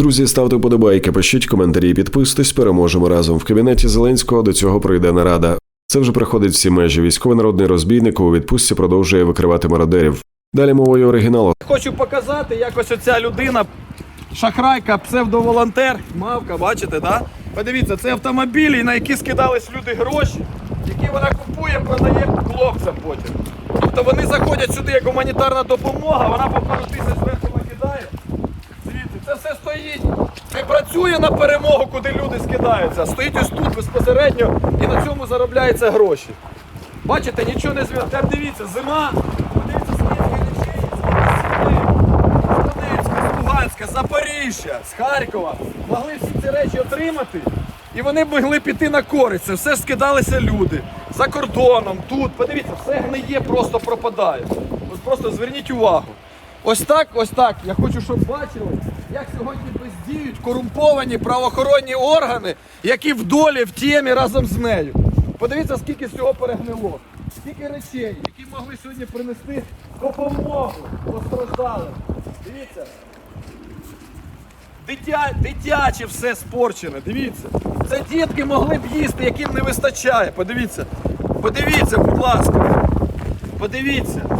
Друзі, ставте вподобайки, пишіть коментарі, підписуйтесь, переможемо разом. В кабінеті Зеленського до цього прийде нарада. Це вже приходить всі межі. Військовий народний розбійник у відпустці продовжує викривати мародерів. Далі мовою оригіналу. Хочу показати, як ось оця людина, шахрайка, псевдоволонтер, мавка, бачите, да? Подивіться, це автомобілі, на які скидались люди гроші, які вона купує, продає хлопцям потім. Тобто вони заходять сюди як гуманітарна допомога, вона по пару тисяч зверху це все стоїть. Не працює на перемогу, куди люди скидаються. Стоїть ось тут безпосередньо і на цьому заробляються гроші. Бачите, нічого не зв'язано. Тепер дивіться, зима. Подивіться, скільки з Донецька, Луганська, Запоріжжя, з Харкова могли всі ці речі отримати. І вони могли піти на користь. Це все скидалися люди за кордоном, тут. Подивіться, все гниє, просто пропадає. От просто зверніть увагу. Ось так, ось так. Я хочу, щоб бачили, як сьогодні бездіють корумповані правоохоронні органи, які в долі, в темі разом з нею. Подивіться, скільки всього перегнило, скільки речей, які могли сьогодні принести допомогу постраждалим. Дивіться. Дитя, дитяче все спорчене, дивіться. Це дітки могли б їсти, яким не вистачає. Подивіться. Подивіться, будь ласка. Подивіться.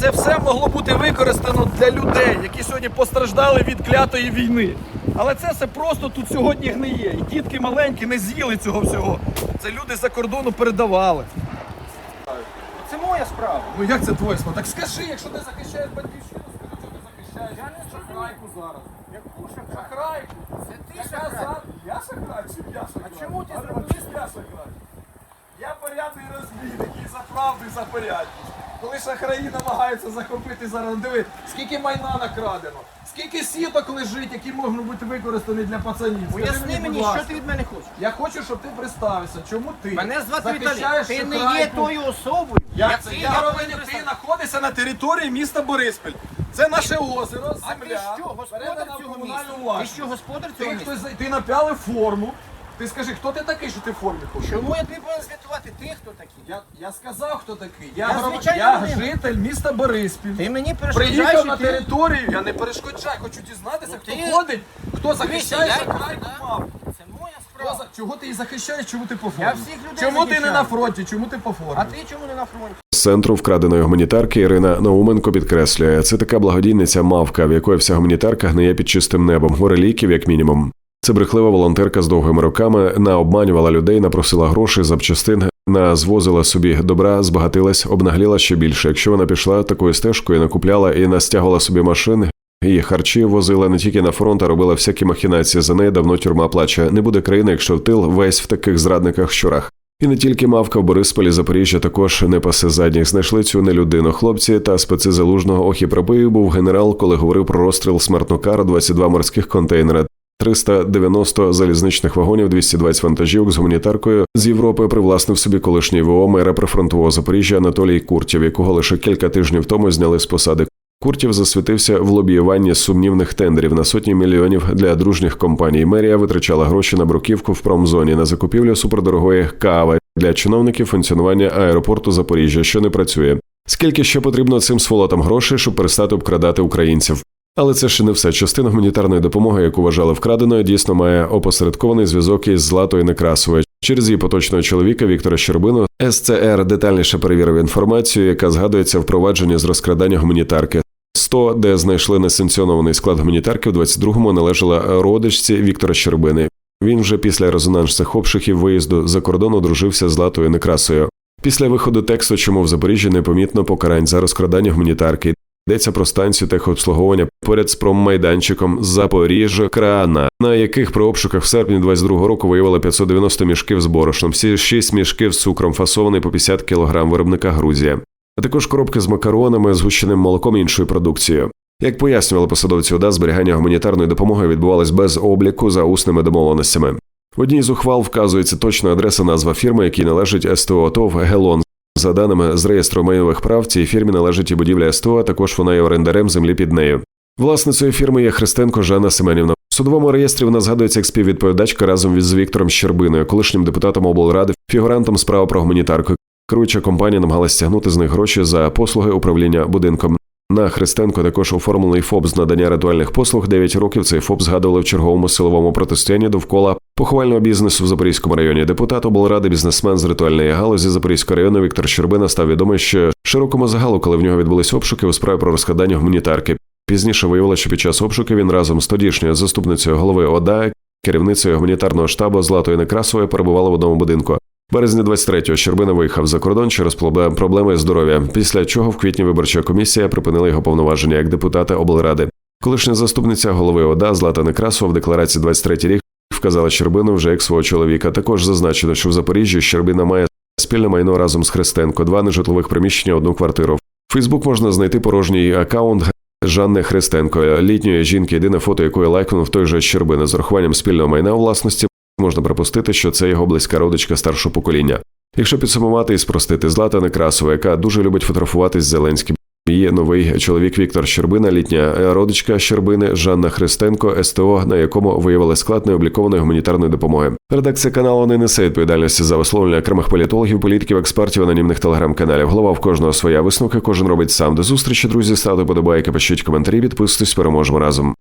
Це все могло бути використано для людей, які сьогодні постраждали від клятої війни. Але це все просто тут сьогодні гниє. І дітки маленькі не з'їли цього всього. Це люди за кордону передавали. Це моя справа. Ну як це твоє справа? Так скажи, якщо ти захищаєш батьківщину, скажи, що ти захищаєш. Я не шахрайку зараз. Яку шахрай? Шахрайку. Це ти Яка шахрай. Я шахрай чи я шахрай? А чому ти зробив Я шахрай. Я порядний розбійник і за правду, і за порядність. Коли шахраї намагаються захопити зараз, диви, скільки майна накрадено, скільки сіток лежить, які можуть бути використані для пацанів. Поясни мені, що ти від мене хочеш. Я хочу, щоб ти представився. Чому ти Мене звати Віталій. захищаєш Ти не є шахрайку? тою особою. Як це? Я я громадянин, ти представити. знаходишся на території міста Бориспіль. Це наше озеро, А ти що, господар передана в цього комунальну міста? Ти власність. що, господар Ти, цього хтось, міста? за- ти напяли форму. Ти скажи, хто ти такий, що ти в формі ходиш? Чому я тобі повинен звітувати? Ти хто такий? Я, я сказав, хто такий. Я, Я гром- звичайно я людина. житель міста Бориспіль. Ти мені Приїхав на і ти... територію, я не перешкоджаю, хочу дізнатися, Ну, хто ти- ходить, хто Дивися, захищає я- шахрайку Да. Це моя Хто справа. за- Чого ти її захищаєш, чому ти по формі? Я всіх людей Чому ти не захищаю. на фронті, чому ти по формі? А ти чому не на фронті? З центру вкраденої гуманітарки Ірина Науменко підкреслює, це така благодійниця мавка, в якої вся гуманітарка гниє під чистим небом, горе ліків, як мінімум. Це брехлива волонтерка з довгими роками наобманювала людей, напросила грошей, запчастин, назвозила собі добра, збагатилась, обнагліла ще більше. Якщо вона пішла такою стежкою, накупляла і настягувала собі машин. І харчі возила не тільки на фронт, а робила всякі махінації. За неї давно тюрма плаче. Не буде країни, якщо в тил весь в таких зрадниках щурах. І не тільки мавка в Борисполі, Запоріжжя також не пасе задніх. Знайшли цю нелюдину. Хлопці та специ залужного ох був генерал, коли говорив про розстріл смертнокара, 22 морських контейнера. 390 залізничних вагонів, 220 вантажівок з гуманітаркою з Європи привласнив собі колишній ВО мера прифронтового Запоріжжя Анатолій Куртів, якого лише кілька тижнів тому зняли з посади. Куртів засвітився в лобіюванні сумнівних тендерів на сотні мільйонів для дружніх компаній. Мерія витрачала гроші на бруківку в промзоні на закупівлю супердорогої кави для чиновників функціонування аеропорту Запоріжжя, що не працює. Скільки ще потрібно цим сволотам грошей, щоб перестати обкрадати українців? Але це ще не все. Частина гуманітарної допомоги, яку вважали вкраденою, дійсно має опосередкований зв'язок із Златою Некрасовою. Через її поточного чоловіка Віктора Щербину СЦР детальніше перевірив інформацію, яка згадується в провадженні з розкрадання гуманітарки. 100, де знайшли несанкціонований склад гуманітарки, в 22-му належала родичці Віктора Щербини. Він вже після резонансних обшуків виїзду за кордон одружився з Златою Некрасою. Після виходу тексту, чому в Запоріжжі непомітно покарань за розкрадання гуманітарки. Йдеться про станцію техобслуговування поряд з промайданчиком Запоріжжя Крана, на яких при обшуках в серпні 22-го року виявили 590 мішків з борошном, всі 6 мішків з цукром, фасований по 50 кг виробника Грузія, а також коробки з макаронами, згущеним молоком і іншою продукцією. Як пояснювали посадовці ОДА, зберігання гуманітарної допомоги відбувалось без обліку за усними домовленостями. В одній з ухвал вказується точна адреса назва фірми, якій належить СТО ТОВ Гелон. За даними з реєстру майнових прав, цій фірмі належить і будівля СТО, а також вона є орендарем землі під нею. Власницею фірми є Христенко Жанна Семенівна. В судовому реєстрі вона згадується як співвідповідачка разом із Віктором Щербиною, колишнім депутатом облради, фігурантом справи про гуманітарку. Керуюча компанія намагалась стягнути з них гроші за послуги управління будинком. На Христенко також оформлений ФОП з надання ритуальних послуг. 9 років цей ФОП згадували в черговому силовому протистоянні довкола поховального бізнесу в Запорізькому районі. Депутат облради, бізнесмен з ритуальної галузі Запорізького району Віктор Щербина став відомий ще широкому загалу, коли в нього відбулись обшуки у справі про розкладання гуманітарки. Пізніше виявилося, що під час обшуку він разом з тодішньою заступницею голови ОДА, керівницею гуманітарного штабу Златою Некрасовою перебували в одному будинку. Березня 23-го Щербина виїхав за кордон через проблеми здоров'я, після чого в квітні виборча комісія припинила його повноваження як депутата облради. Колишня заступниця голови ОДА Злата Некрасова в декларації 23 рік вказала Щербину вже як свого чоловіка. Також зазначено, що в Запоріжжі Щербина має спільне майно разом з Христенко, два нежитлових приміщення, одну квартиру. В Фейсбук можна знайти порожній акаунт Жанни Христенко, літньої жінки, єдине фото якої лайкнув той же Щербина з урахуванням спільного майна у власності. Можна припустити, що це його близька родичка старшого покоління. Якщо підсумувати і спростити Злата Некрасова, яка дуже любить фотографуватись з Зеленським. Її новий чоловік Віктор Щербина, літня родичка Щербини Жанна Христенко, СТО, на якому виявили склад необлікованої гуманітарної допомоги. Редакція каналу не несе відповідальності за висловлення окремих політологів, політиків, експертів, анонімних телеграм-каналів. Голова в кожного своя висновка, кожен робить сам. До зустрічі, друзі, ставте подобайки, пишіть коментарі, підписуйтесь, переможемо разом.